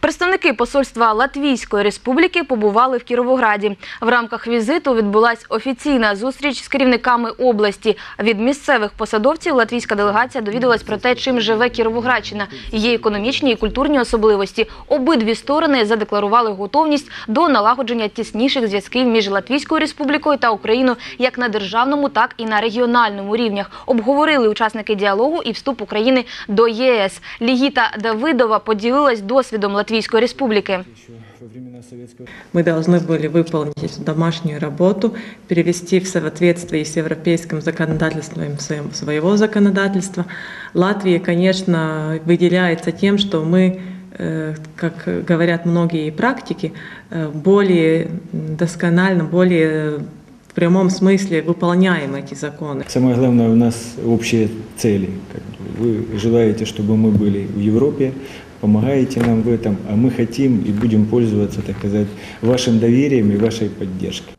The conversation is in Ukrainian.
Представники посольства Латвійської республіки побували в Кіровограді. В рамках візиту відбулась офіційна зустріч з керівниками області. Від місцевих посадовців латвійська делегація довідалась про те, чим живе Кіровоградщина, її економічні і культурні особливості. Обидві сторони задекларували готовність до налагодження тісніших зв'язків між Латвійською республікою та Україною як на державному, так і на регіональному рівнях. Обговорили учасники діалогу і вступ України до ЄС. Лігіта Давидова поділилась досвідом Латвійської республіки. Еще во времена советского Мы должны были выполнить домашнюю работу, перевести в соответствии с европейским законодательством своим- своего законодательства. Латвия, конечно, выделяется тем, что мы, э, как говорят многие практики, э, более м, досконально, более в прямом смысле выполняем эти законы. Самое главное, у нас общие цели. Как бы Вы желаете, чтобы мы были в Европе, помогаете нам в этом, а мы хотим и будем пользоваться, так сказать, вашим доверием и вашей поддержкой.